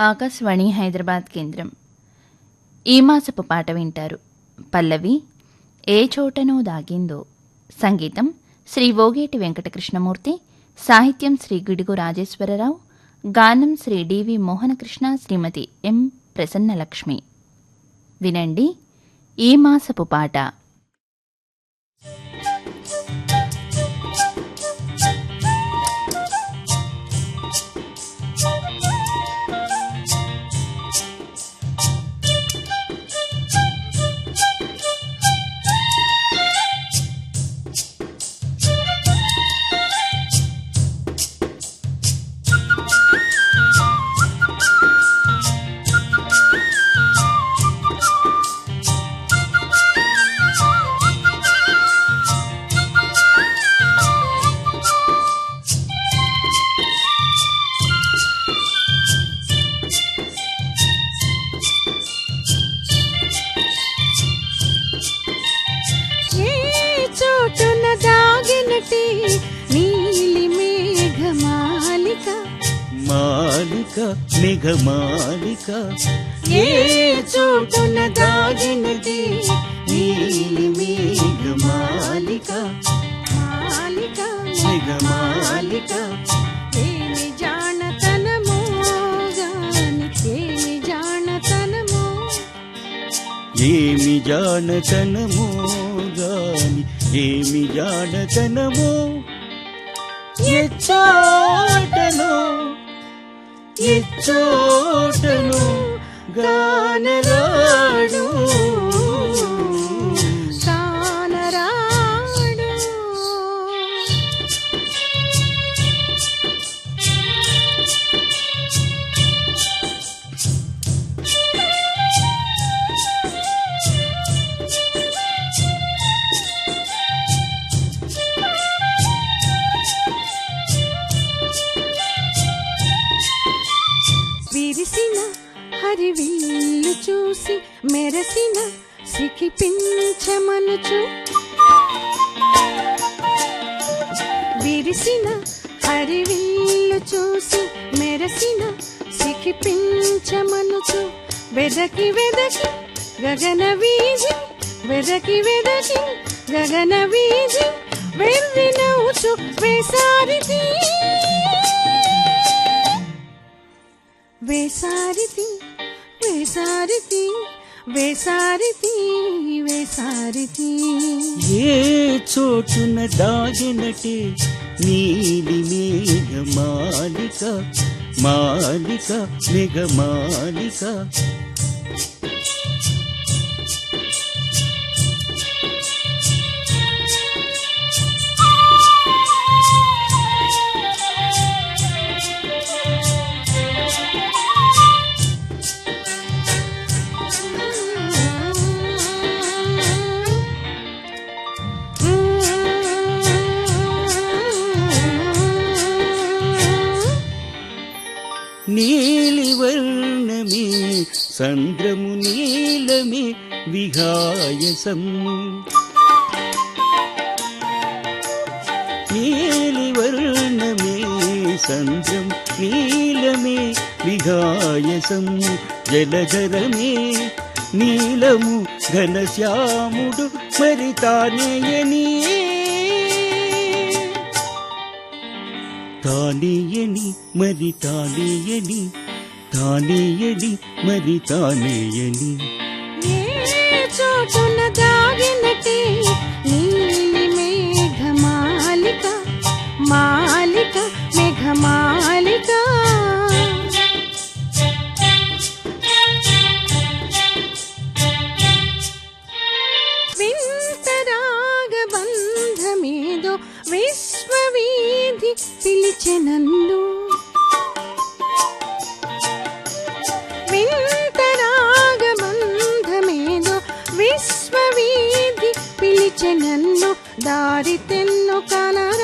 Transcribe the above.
ఆకాశవాణి హైదరాబాద్ కేంద్రం. ఈ మాసపు పాట వింటారు. పల్లవి ఏ చోటనో దాగిందో. సంగీతం శ్రీ వోగేటి వెంకటకృష్ణమూర్తి సాహిత్యం శ్రీ గిడుగు రాజేశ్వరరావు గానం శ్రీ డివి మోహనకృష్ణ శ్రీమతి ఎం ప్రసన్నలక్ష్మి. వినండి ఈ మాసపు పాట. దాగినటి నీలి మేఘమాలిక. మాలిక నిఘమాలిక ఏ చోటున దాగినటి నీలి మేఘమాలిక. మాలిక నిఘమాలిక ఏమి జానతనమో గాని ఏమి జానతనమో. ఏమి జానతనమో గాని ఏమి జానతనమో ఎచ్చోటను ఎచ్చోటను గానరాడు హరివిల్లు చూసి మెరసిన సికిపించమనుచు విరిసిన హరివిల్లు చూసి మెరసిన సికిపించమనుచు వెదకి వెదకి గగన వీజి వెదకి వెదకి గగన వీజి వీధి వెర్రినవుచు వేసారిది వేసారితి వేసారితి వేసారితి వేసారితి ఏ చోటున దాగినటే నీలి మేఘ మాలిక మాలిక మేఘ మాలిక నీలివర్ణమే సంద్రము నీలమే విహాయసం. నీలివర్ణమే సంద్రం నీలమే విహాయసం. జలధరమే నీలము ఘనశ్యాముడు మరి తానేయని? తానేయని మరి తానేయని తానేయని మరి తానేయని ఏ చోటున దాగినటి నీ నడిచెనన్ను దారి తెన్ను కనరు.